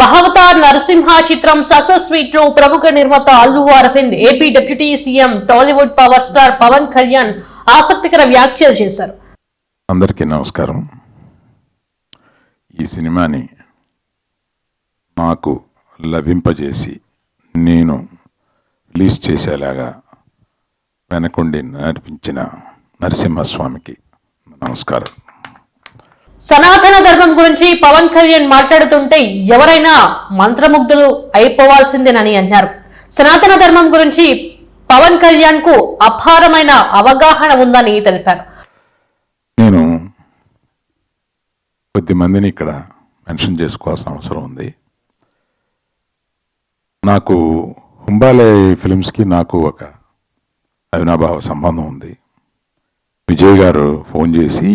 మహావతార్ నరసింహ చిత్రం సక్సెస్ స్వీట్లో ప్రముఖ నిర్మాత Allu Aravind AP deputy CM Tollywood power star Pawan Kalyan ఆసక్తికర వ్యాఖ్యలు చేశారు. అందరికీ నమస్కారం. ఈ సినిమాని మాకు లభింపజేసి నేను రిలీజ్ చేసేలాగా వెనకుండి నడిపించిన నరసింహస్వామికి నమస్కారం. సనాతన ధర్మం గురించి పవన్ కళ్యాణ్ మాట్లాడుతుంటే ఎవరైనా మంత్రముగ్ధులు అయిపోవాల్సిందేనని అన్నారు సనాతన ధర్మం గురించి పవన్ కళ్యాణ్కు అపారమైన అవగాహన ఉందని తెలిపారు. నేను కొద్ది మందిని ఇక్కడ మెన్షన్ చేసుకోవాల్సిన అవసరం ఉంది. నాకు హుంబాలే ఫిలిమ్స్కి నాకు ఒక అవినాభావ సంబంధం ఉంది. విజయ్ గారు ఫోన్ చేసి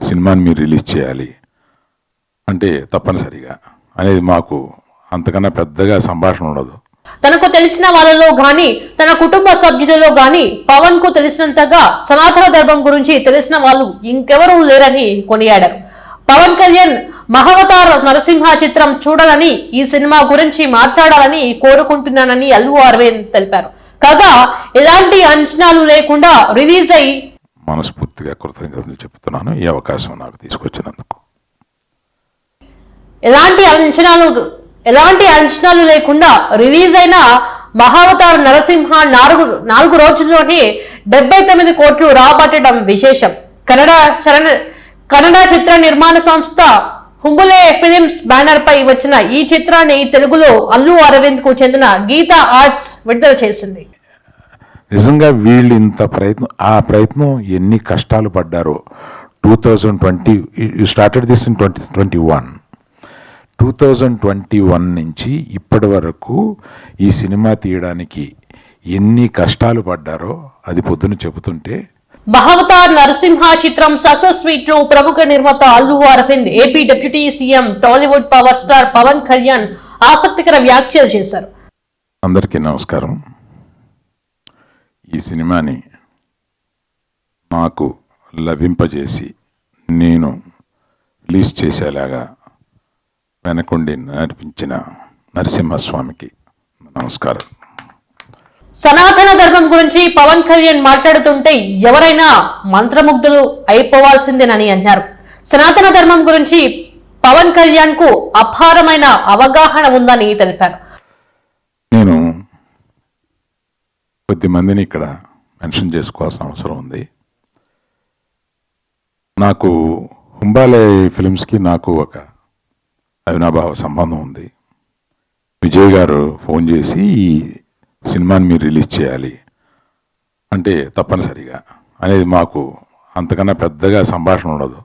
సినిమాని మీరు రిలీజ్ చేయాలి. అంటే తప్పనిసరిగా. అనేది మాకు అంతకన్నా పెద్దగా సంభాషణ ఉండదు. తనకు తెలిసిన వాళ్ళలో గాని తన కుటుంబ సభ్యులలో గాని పవన్కు తెలిసినంతగా సనాతన ధర్మం గురించి తెలిసిన వాళ్ళు ఇంకెవరూ లేరని కొనియాడారు. పవన్ కళ్యాణ్ మహవతార నరసింహ చిత్రం చూడాలని ఈ సినిమా గురించి మాట్లాడాలని కోరుకుంటున్నానని అల్లు అరవింద్ తెలిపారు. కాగా ఎలాంటి అంచనాలు లేకుండా రిలీజ్ అయి మనస్ఫూర్తిగా కృతజ్ఞతలు చెప్తున్నాను. ఈ అవకాశం నాకు తీసుకొచ్చినందుకు. ఎలాంటి అంచనాలు ఎలాంటి అంచనాలు లేకుండా రిలీజ్ అయిన మహావతార్ నరసింహ నాలుగు నాలుగు రోజుల్లోనే డెబ్బై తొమ్మిది కోట్లు రాబట్టడం విశేషం. కన్నడ చరణ కన్నడ చిత్ర నిర్మాణ సంస్థ హుంబులే ఫిలిమ్స్ బ్యానర్ పై వచ్చిన ఈ చిత్రాన్ని తెలుగులో అల్లు అరవింద్కు చెందిన గీతా ఆర్ట్స్ విడుదల చేసింది. నిజంగా వీళ్ళు ఇంత ప్రయత్నం ఆ ప్రయత్నం ఎన్ని కష్టాలు పడ్డారో. Two thousand twenty you started this in twenty twenty one two thousand twenty one నుంచి ఇప్పటి వరకు ఈ సినిమా తీయడానికి ఎన్ని కష్టాలు పడ్డారో అది పొద్దున చెబుతుంటే మహావతార్ నరసింహ చిత్రం సక్సెస్ స్వీట్లో ప్రముఖ నిర్మాత Allu Aravind AP deputy CM Tollywood power star Pawan Kalyan ఆసక్తికర వ్యాఖ్యలు చేశారు. అందరికీ నమస్కారం. ఈ సినిమాని నాకు లభింపజేసి నేను రిలీజ్ చేసేలాగా వెనకుండి నడిపించిన నరసింహస్వామికి నమస్కారం. సనాతన ధర్మం గురించి పవన్ కళ్యాణ్ మాట్లాడుతుంటే ఎవరైనా మంత్రముగ్ధులు అయిపోవాల్సిందేనని అన్నారు. సనాతన ధర్మం గురించి పవన్ కళ్యాణ్కు అపారమైన అవగాహన ఉందని తెలిపారు. నేను కొద్ది మందిని ఇక్కడ మెన్షన్ చేసుకోవాల్సిన అవసరం ఉంది. నాకు హుంబాలే ఫిలిమ్స్కి నాకు ఒక అవినాభావ సంబంధం ఉంది. విజయ్ గారు ఫోన్ చేసి ఈ సినిమాని మీరు రిలీజ్ చేయాలి. అంటే తప్పనిసరిగా అనేది మాకు అంతకన్నా పెద్దగా సంభాషణ ఉండదు.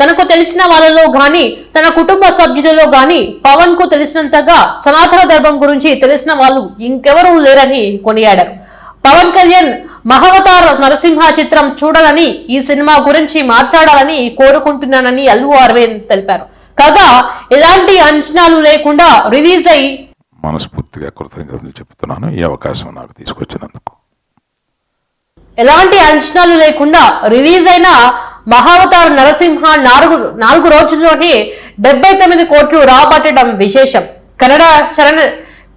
తనకు తెలిసిన వాళ్ళలో గాని తన కుటుంబ సభ్యులలో గాని పవన్కు తెలిసినంతగా సనాతన ధర్మం గురించి తెలిసిన వాళ్ళు ఇంకెవరూ లేరని కొనియాడారు. పవన్ కళ్యాణ్ మహావతార్ నరసింహ చిత్రం చూడాలని ఈ సినిమా గురించి మాట్లాడాలని కోరుకుంటున్నానని అల్లు అరవింద్ తెలిపారు. కాగా ఎలాంటి అంచనాలు లేకుండా రిలీజ్ అయి మనస్ఫూర్తిగా కృతజ్ఞతలు చెప్తున్నాను ఈ అవకాశం నాకు తీసుకొచ్చినందుకు. ఎలాంటి అంచనాలు లేకుండా రిలీజ్ అయిన మహావతార్ నరసింహ నాలుగు నాలుగు రోజుల్లోనే డెబ్బై తొమ్మిది కోట్లు రాబట్టడం విశేషం. కన్నడ చరణ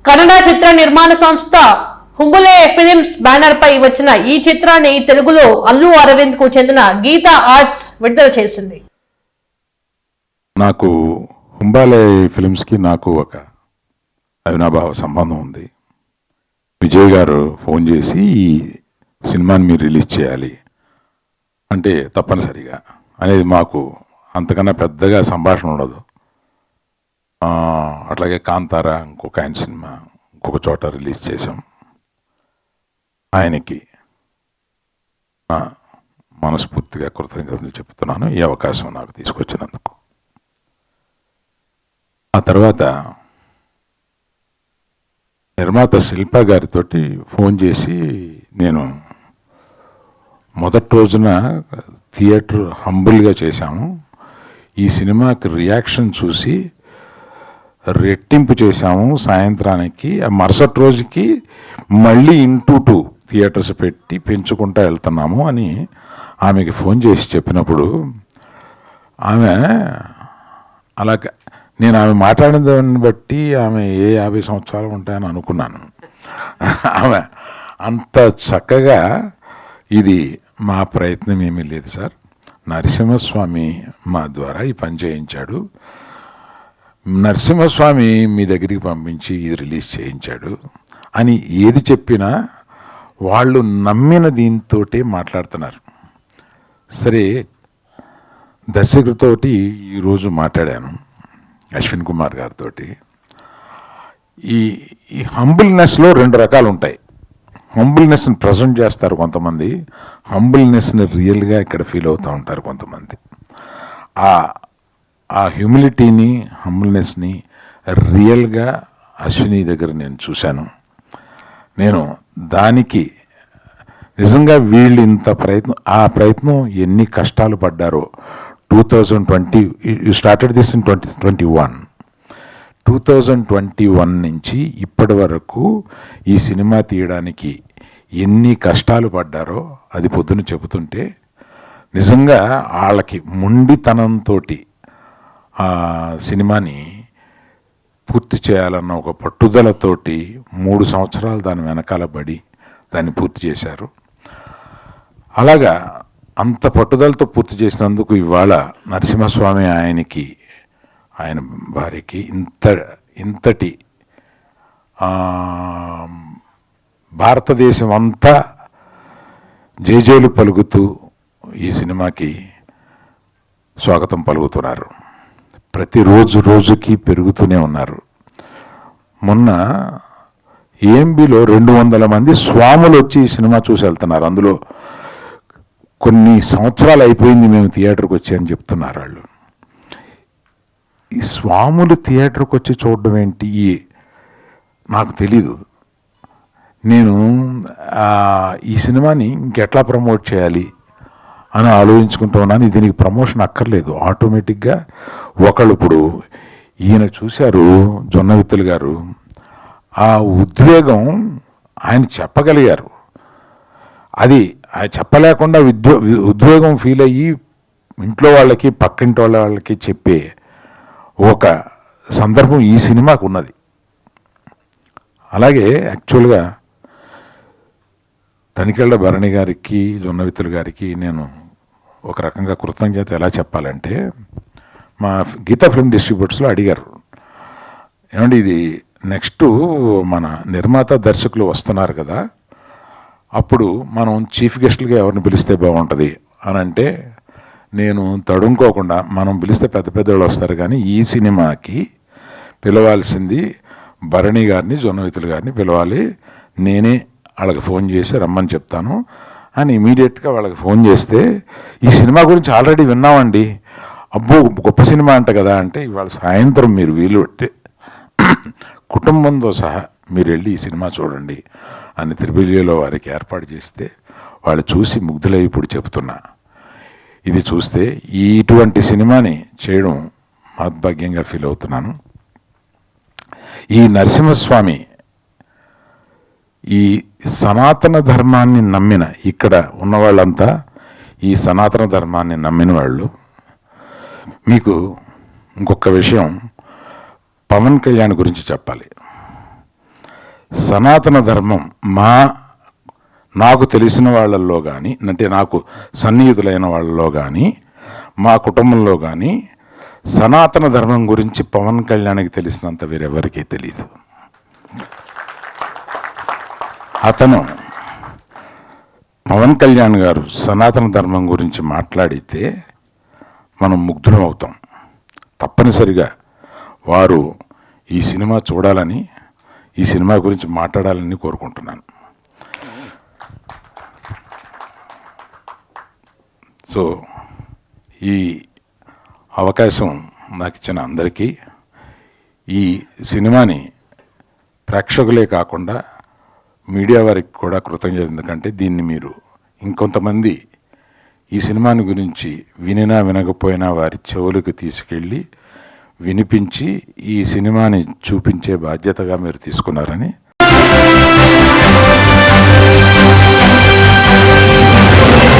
కన్నడ చిత్ర నిర్మాణ సంస్థ హుంబులే ఫిలిమ్స్ బ్యానర్ పై వచ్చిన ఈ చిత్రాన్ని తెలుగులో అల్లు అరవింద్కు చెందిన గీతా ఆర్ట్స్ విడుదల చేసింది. నాకు హుంబాలే ఫిలిమ్స్కి నాకు ఒక అవినాభావ సంబంధం ఉంది. విజయ్ గారు ఫోన్ చేసి ఈ సినిమాని మీరు రిలీజ్ చేయాలి అంటే తప్పనిసరిగా అనేది మాకు అంతకన్నా పెద్దగా సంభాషణ ఉండదు. అట్లాగే కాంతారా ఇంకొక ఆయన సినిమా ఇంకొక చోట రిలీజ్ చేసాం ఆయనకి నా మనస్ఫూర్తిగా కృతజ్ఞతలు చెప్తున్నాను. ఈ అవకాశం నాకు తీసుకొచ్చినందుకు. ఆ తర్వాత నిర్మాత శిల్ప గారితో ఫోన్ చేసి నేను మొదటి రోజున థియేటర్ హంబుల్గా చేశాము. ఈ సినిమాకి రియాక్షన్ చూసి రెట్టింపు చేశాము. సాయంత్రానికి ఆ మరుసటి రోజుకి మళ్ళీ ఇంటూ టూ థియేటర్స్ పెట్టి పెంచుకుంటూ వెళ్తున్నాము అని ఆమెకి ఫోన్ చేసి చెప్పినప్పుడు ఆమె అలా నేను ఆమె మాట్లాడిన దాన్ని బట్టి ఆమె ఏ యాభై సంవత్సరాలు ఉంటాయని అనుకున్నాను. ఆమె అంత చక్కగా ఇది మా ప్రయత్నం ఏమీ లేదు సార్. నరసింహస్వామి మా ద్వారా ఈ పని చేయించాడు. నరసింహస్వామి మీ దగ్గరికి పంపించి ఇది రిలీజ్ చేయించాడు అని ఏది చెప్పినా వాళ్ళు నమ్మిన దీంతో మాట్లాడుతున్నారు. సరే దర్శకుడితోటి ఈరోజు మాట్లాడాను అశ్విన్ కుమార్ గారితో ఈ ఈ హంబుల్నెస్లో రెండు రకాలు ఉంటాయి హంబుల్నెస్ని ప్రజెంట్ చేస్తారు కొంతమంది హంబుల్నెస్ని రియల్గా ఇక్కడ ఫీల్ అవుతూ ఉంటారు కొంతమంది. ఆ ఆ హ్యూమిలిటీని హంబుల్నెస్ని రియల్గా అశ్విని దగ్గర నేను చూశాను. నేను దానికి నిజంగా వీళ్ళు ఇంత ప్రయత్నం ఆ ప్రయత్నం ఎన్ని కష్టాలు పడ్డారో. Two thousand twenty you started this in twenty twenty one two thousand twenty one నుంచి ఇప్పటి వరకు ఈ సినిమా తీయడానికి ఎన్ని కష్టాలు పడ్డారో అది పొద్దున చెబుతుంటే నిజంగా వాళ్ళకి మొండితనంతో సినిమాని పూర్తి చేయాలన్న ఒక పట్టుదలతోటి మూడు సంవత్సరాలు దాని వెనకాల పడి దాన్ని పూర్తి చేశారు. అలాగా అంత పట్టుదలతో పూర్తి చేసినందుకు ఇవాళ నరసింహస్వామి ఆయనకి ఆయన భార్యకి ఇంత ఇంతటి భారతదేశం అంతా జేజేలు పలుకుతూ ఈ సినిమాకి స్వాగతం పలుకుతున్నారు. ప్రతిరోజు రోజుకి పెరుగుతూనే ఉన్నారు. మొన్న ఏఎంబిలో రెండు వందల మంది స్వాములు వచ్చి ఈ సినిమా చూసి వెళ్తున్నారు. అందులో కొన్ని సంవత్సరాలు అయిపోయింది మేము థియేటర్కి వచ్చి అని చెప్తున్నారు వాళ్ళు. ఈ స్వాములు థియేటర్కి వచ్చి చూడడం ఏంటి? నాకు తెలీదు. నేను ఈ సినిమాని ఇంకెట్లా ప్రమోట్ చేయాలి? అని ఆలోచించుకుంటూ ఉన్నాను. దీనికి ప్రమోషన్ అక్కర్లేదు. ఆటోమేటిక్గా ఒకళ్ళు ఇప్పుడు ఈయన చూశారు జొన్నవిత్తులు గారు ఆ ఉద్వేగం ఆయన చెప్పగలిగారు. అది ఆయన చెప్పలేకుండా విద్వ ఉద్వేగం ఫీల్ అయ్యి ఇంట్లో వాళ్ళకి పక్కింటి వాళ్ళ వాళ్ళకి చెప్పే ఒక సందర్భం ఈ సినిమాకు ఉన్నది. అలాగే యాక్చువల్గా తనికెళ్ళ భరణి గారికి జొన్నవిత్తులు గారికి నేను ఒక రకంగా కృతజ్ఞత ఎలా చెప్పాలంటే మా గీతా ఫిల్మ్ డిస్ట్రిబ్యూటర్స్లో అడిగారు. ఏమండి ఇది నెక్స్ట్ మన నిర్మాత దర్శకులు వస్తున్నారు కదా అప్పుడు మనం చీఫ్ గెస్ట్లుగా ఎవరిని పిలిస్తే బాగుంటుంది? అని అంటే నేను తడుముకోకుండా మనం పిలిస్తే పెద్ద పెద్ద వాళ్ళు వస్తారు కానీ ఈ సినిమాకి పిలవాల్సింది భరణి గారిని జొన్నవితులు గారిని పిలవాలి. నేనే వాళ్ళకి ఫోన్ చేసి రమ్మని చెప్తాను. అని ఇమీడియట్గా వాళ్ళకి ఫోన్ చేస్తే ఈ సినిమా గురించి ఆల్రెడీ విన్నామండి. అబ్బో గొప్ప సినిమా అంట కదా అంటే ఇవాళ సాయంత్రం మీరు వీలు పెట్టి కుటుంబంతో సహా మీరు వెళ్ళి ఈ సినిమా చూడండి అని త్రిబిలియలో వారికి ఏర్పాటు చేస్తే వాళ్ళు చూసి ముగ్ధులై ఇప్పుడు చెబుతున్నా. ఇది చూస్తే ఇటువంటి సినిమాని చేయడం మహద్భాగ్యంగా ఫీల్ అవుతున్నాను. ఈ నరసింహస్వామి ఈ సనాతన ధర్మాన్ని నమ్మిన ఇక్కడ ఉన్న వాళ్ళంతా ఈ సనాతన ధర్మాన్ని నమ్మిన వాళ్ళు. మీకు ఇంకొక విషయం పవన్ కళ్యాణ్ గురించి చెప్పాలి. సనాతన ధర్మం మా నాకు తెలిసిన వాళ్ళల్లో కానీ అంటే నాకు సన్నిహితులైన వాళ్ళలో కానీ మా కుటుంబంలో కానీ సనాతన ధర్మం గురించి పవన్ కళ్యాణ్కి తెలిసినంత వేరెవరికీ తెలియదు అతను పవన్ కళ్యాణ్ గారు సనాతన ధర్మం గురించి మాట్లాడితే మనం ముగ్ధులం అవుతాం. తప్పనిసరిగా వారు ఈ సినిమా చూడాలని ఈ సినిమా గురించి మాట్లాడాలని కోరుకుంటున్నాను. సో ఈ అవకాశం నాకు ఇచ్చిన అందరికీ ఈ సినిమాని ప్రేక్షకులే కాకుండా మీడియా వారికి కూడా కృతజ్ఞత. ఎందుకంటే దీన్ని మీరు ఇంకొంతమంది ఈ సినిమాని గురించి వినినా వినకపోయినా వారి చెవులకు తీసుకెళ్ళి వినిపించి ఈ సినిమాని చూపించే బాధ్యతగా మీరు తీసుకున్నారని